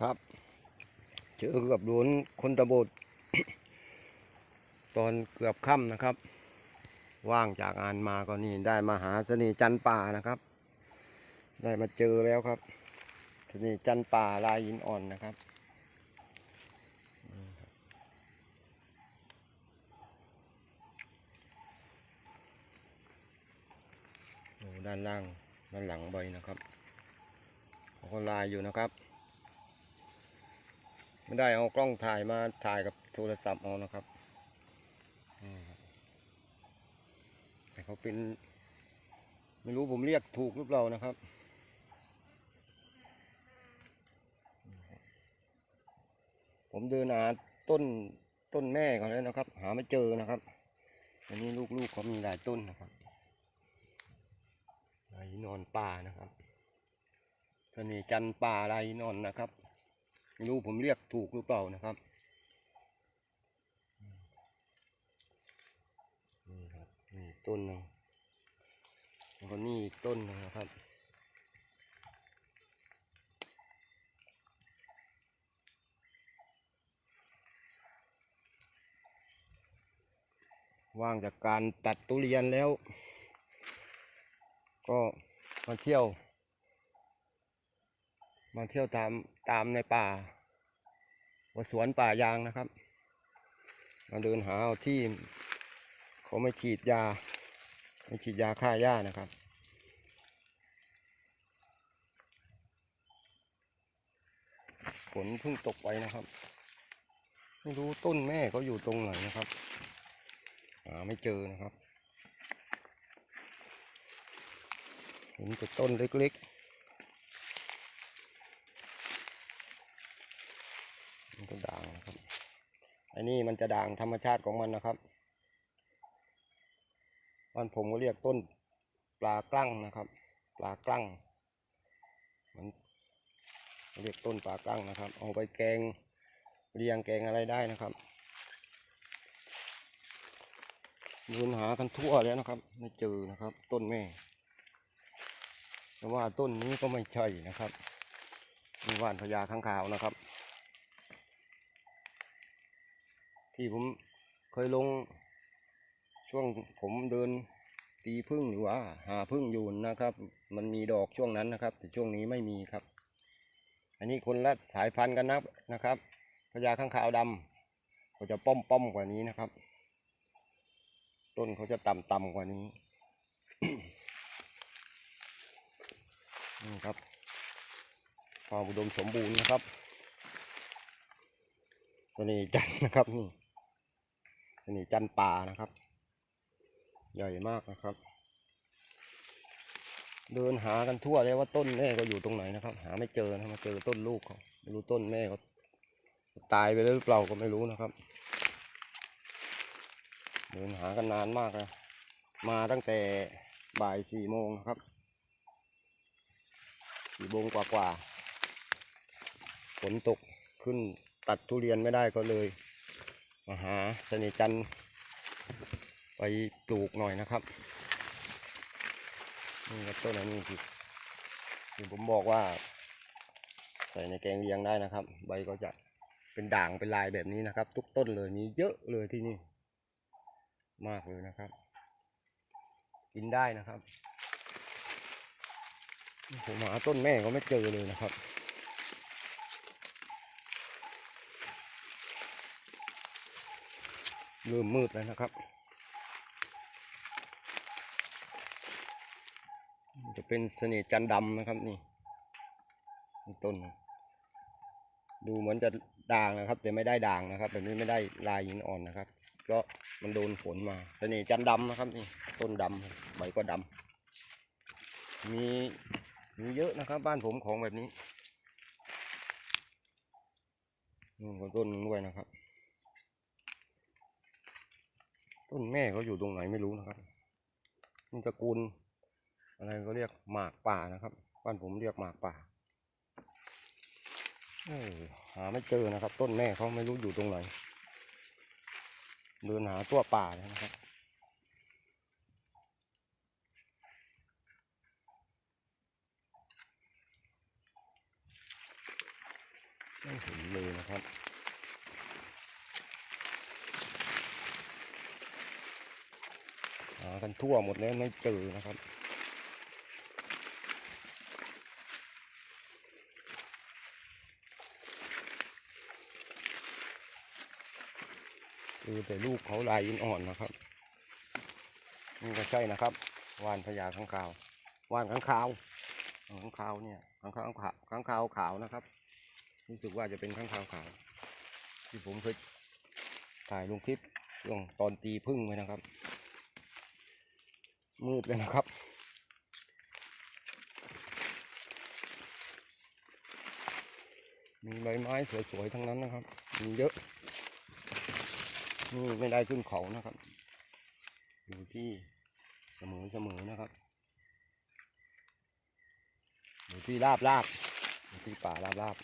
ครับ เจอกับโดนคนตะบดตอนเกือบค่ำนะครับ ว่างจากงานมาก็นี่ได้มาหาเสน่จันป่านะครับ ได้มาเจอแล้วครับเสน่จันป่าลายหินอ่อนนะครับด้านล่างด้านหลังใบนะครับเขาก็ลายอยู่นะครับ ไม่ได้เอากล้องถ่ายมาถ่ายกับโทรศัพท์เอานะครับแต่เขาเป็น ไม่รู้ผมเรียกถูกหรือเปล่านะครับผมเดินหาต้นต้นแม่เขาแล้วนะครับ หาไม่เจอนะครับ อันนี้ลูกๆเขามีหลายต้นนะครับลายนอนป่านะครับเสน่จันป่าลายนอนนะครับ ไม่รู้ผมเรียกถูกหรือเปล่านะครับนี่ครับนี่ต้นนึงแล้วก็นี่ต้นนึงนะครับว่างจากการตัดทุเรียนแล้ว ก็มาเที่ยว มาเที่ยวตามตามในป่าว่าสวนป่ายางนะครับ มาเดินหาเอาที่เขาไม่ฉีดยา ไม่ฉีดยาฆ่าหญ้านะครับฝนเพิ่งตกไปนะครับ ไม่รู้ต้นแม่เขาอยู่ตรงไหนนะครับหาไม่เจอนะครับเห็นแต่ต้นเล็กๆ มันก็ด่างนะครับ อันนี้มันจะด่างธรรมชาติของมันนะครับบ้านผมก็เรียกต้นปลากลั่งนะครับ ปลากลั่งมันเรียกต้นปลากลั่งนะครับ เอาไปแกงเรียงแกงอะไรได้นะครับเดินหากันทั่วแล้วนะครับ ไม่เจอนะครับ ต้นแม่แต่ว่าต้นนี้ก็ไม่ใช่นะครับมีว่านพญาข้างขาวนะครับ ที่ผมเคยลง ช่วงผมเดินตีพึ่งหรือว่า หาพึ่งอยู่นะครับ มันมีดอกช่วงนั้นนะครับ แต่ช่วงนี้ไม่มีครับ อันนี้คนละสายพันธุ์กันนะนะครับพญาข้างขาวดำเขาจะป้อมป้อมกว่านี้นะครับ ต้นเขาจะต่ำต่ำกว่านี้นี่ครับความอุดมสมบูรณ์นะครับเสน่ห์จันนะครับนี่ เสน่จันป่านะครับ ใหญ่มากนะครับ เดินหากันทั่วเลยว่าต้นแม่ก็อยู่ตรงไหนนะครับ หาไม่เจอนะมาเจอต้นลูกเขาไม่รู้ต้นแม่เขาตายไปแล้วหรือเปล่าก็ไม่รู้นะครับ เดินหากันนานมากนะมาตั้งแต่บ่ายสี่โมงนะครับสี่โมงกว่าๆฝนตกขึ้นตัดทุเรียนไม่ได้ก็เลย มาหาเสน่จันไปปลูกหน่อยนะครับนี่ครับต้นอันนี้ที่ที่ผมบอกว่า ใส่ในแกงเลียงได้นะครับ ใบก็จะเป็นด่างเป็นลายแบบนี้นะครับ ทุกต้นเลยมีเยอะเลยที่นี่ มากเลยนะครับ กินได้นะครับผมหาต้นแม่ก็ไม่เจอเลยนะครับ เริ่มมืดแล้วนะครับ จะเป็นเสน่ห์จันดำนะครับนี่ต้น ดูเหมือนจะด่างนะครับ แต่ไม่ได้ด่างนะครับแบบนี้ไม่ได้ลายหินอ่อนนะครับ เพราะมันโดนฝนมาเสน่ห์จันดำนะครับนี่ต้นดำใบก็ดำมีมีเยอะนะครับบ้านผมของแบบนี้นู่ก็ต้นนึงด้วยนะครับ ต้นแม่เขาอยู่ตรงไหนไม่รู้นะครับนี่ตระกูล อะไรก็เรียกหมากป่านะครับบ้านผมเรียกหมากป่าหาไม่เจอนะครับ ต้นแม่เขาไม่รู้อยู่ตรงไหนเดินหาตัวป่าเลยนะครับไม่เห็นเลยนะครับ หา กันทั่วหมดแล้วไม่เจอนะครับดูแต่ลูกเขาลายอินอ่อนนะครับนี่ก็ใช่นะครับวานพญาข้างคาววานข้างคาวข้างคาวเนี่ยข้างคาวขาวข้างคาวขาวนะครับรู้สึกว่าจะเป็นข้างคาวขาว ที่ผมเคยถ่ายลงคลิปช่วงตอนตีพึ่งไว้นะครับ มืดเลยนะครับ มีใบไม้สวยๆทั้งนั้นนะครับ มีเยอะ นี่ไม่ได้ขึ้นเขานะครับ อยู่ที่เสมอเสมอนะครับอยู่ที่ราบราบอยู่ที่ป่าราบราบ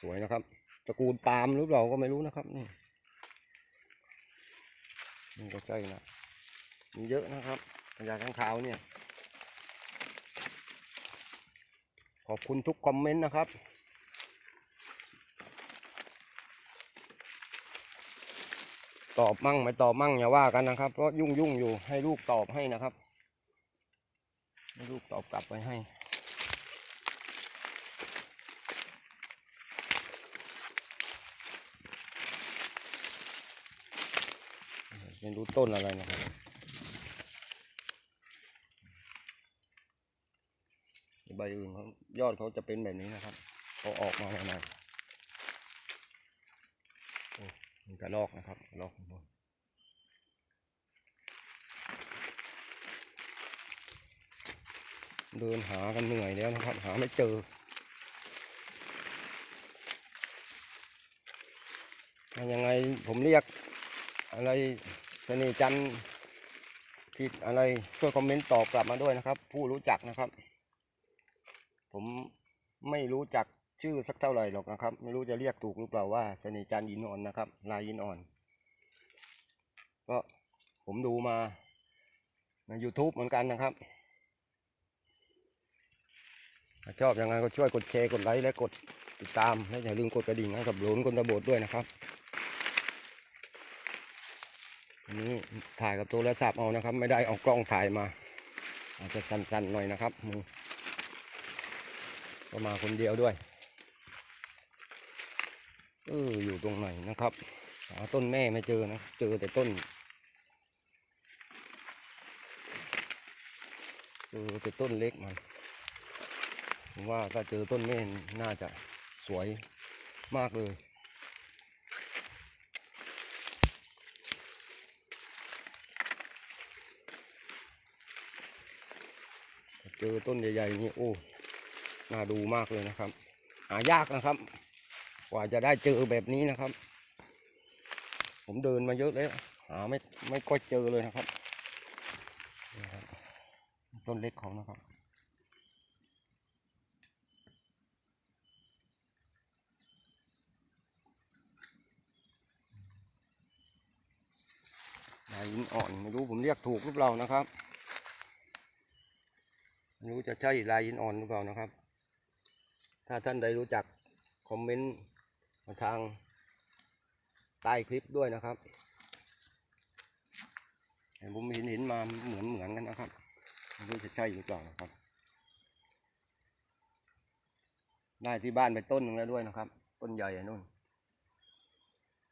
สวยนะครับตระกูลปาล์มหรือเปล่าก็ไม่รู้นะครับนี่ นี่ก็ใช่นะ มีเยอะนะครับพญาข้างขาวเนี่ย ขอบคุณทุกคอมเมนต์นะครับ ตอบมั่งไม่ตอบมั่งอย่าว่ากันนะครับ เพราะยุ่งยุ่งอยู่ให้ลูกตอบให้นะครับ ให้ลูกตอบกลับไปให้ ไม่รู้ต้นอะไรนะครับใบอื่นเขายอดเขาจะเป็นแบบนี้นะครับเขาออกมาใหม่ๆโอ้มีกระลอกนะครับลอกข้างบนเดินหากันเหนื่อยแล้วนะครับ หาไม่เจอยังไงผมเรียกอะไร สน่ห์จันผิดอะไรช่วยคอมเมนต์ตอบกลับมาด้วยนะครับ ผู้รู้จักนะครับ ผมไม่รู้จักชื่อสักเท่าไหร่หรอกนะครับ ไม่รู้จะเรียกถูกหรือเปล่าว่าเสน่ห์จันยินอ่อนนะครับ ลายยินอ่อน ก็ผมดูมาใน YouTube เหมือนกันนะครับถ้าชอบยังไงก็ช่วยกดแชร์กดไลค์และกดติดตามและอย่าลืมกดกระดิ่งให้กับหลนคนตะโบดด้วยนะครับ นี้ถ่ายกับโทรศัพท์เอานะครับ ไม่ได้เอากล้องถ่ายมา อาจจะสั่นๆหน่อยนะครับมือก็มาคนเดียวด้วยเอออยู่ตรงไหนนะครับหาต้นแม่ไม่เจอนะ เจอแต่ต้นเจอแต่ต้นเล็กมันผมว่าถ้าเจอต้นแม่น่าจะสวยมากเลย เจอต้นใหญ่ๆนี่โอ้น่าดูมากเลยนะครับ หายากนะครับ กว่าจะได้เจอแบบนี้นะครับ ผมเดินมาเยอะแล้วหาไม่ไม่ค่อยเจอเลยนะครับนี่ครับ ต้นเล็กของนะครับลายหินอ่อนไม่รู้ผมเรียกถูกหรือเปล่านะครับ ไม่รู้จะใช่ลายหินอ่อนหรือเปล่านะครับ ถ้าท่านใดรู้จักคอมเมนต์มาทางใต้คลิปด้วยนะครับเห็นผมเห็นเห็นมาเหมือนเหมือนกันนะครับไม่รู้จะใช่หรือเปล่านะครับ ได้ที่บ้านไปต้นหนึ่งแล้วด้วยนะครับ ต้นใหญ่อะนู่น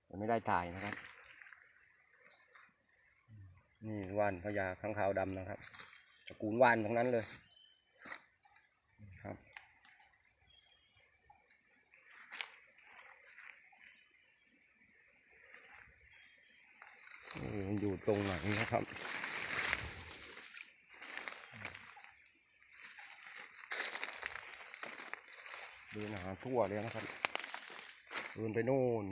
แต่ไม่ได้ถ่ายนะครับ นี่ว่านพญาข้างขาวดำนะครับตระกูลว่านทั้งนั้นเลยครับ เอยู่ตรงไหนนะครับ เดินหาทั่วแล้วนะครับเดินไปโน่น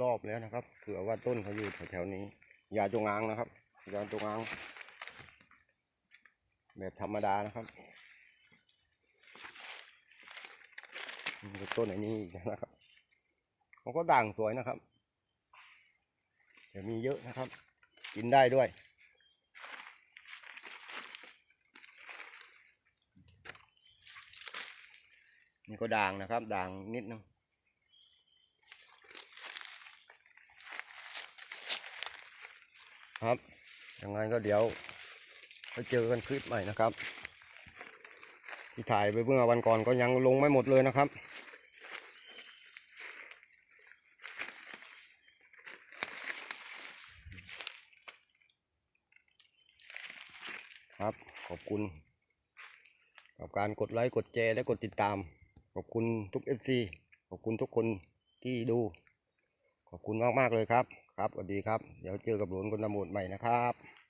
รอบแล้วนะครับเผื่อว่าต้นเขาอยู่แถวๆนี้ยาจงอางนะครับยาจงอาง แบบธรรมดานะครับต้นไหนนี้อีกนะครับ มันก็ด่างสวยนะครับแต่มีเยอะนะครับ กินได้ด้วย นี่ก็ด่างนะครับ ด่างนิดนึงครับยังไงก็เดี๋ยวไปเจอกันคลิปใหม่นะครับ ที่ถ่ายไปเมื่อวันก่อนก็ยังลงไม่หมดเลยนะครับครับ ขอบคุณ กับการกดไลค์กดแชร์และกดติดตาม ขอบคุณทุก FC ขอบคุณทุกคนที่ดู ขอบคุณมาก ๆ เลยครับ ครับสวัสดีครับ เดี๋ยวเจอกับหลวนคนตำรวจใหม่นะครับ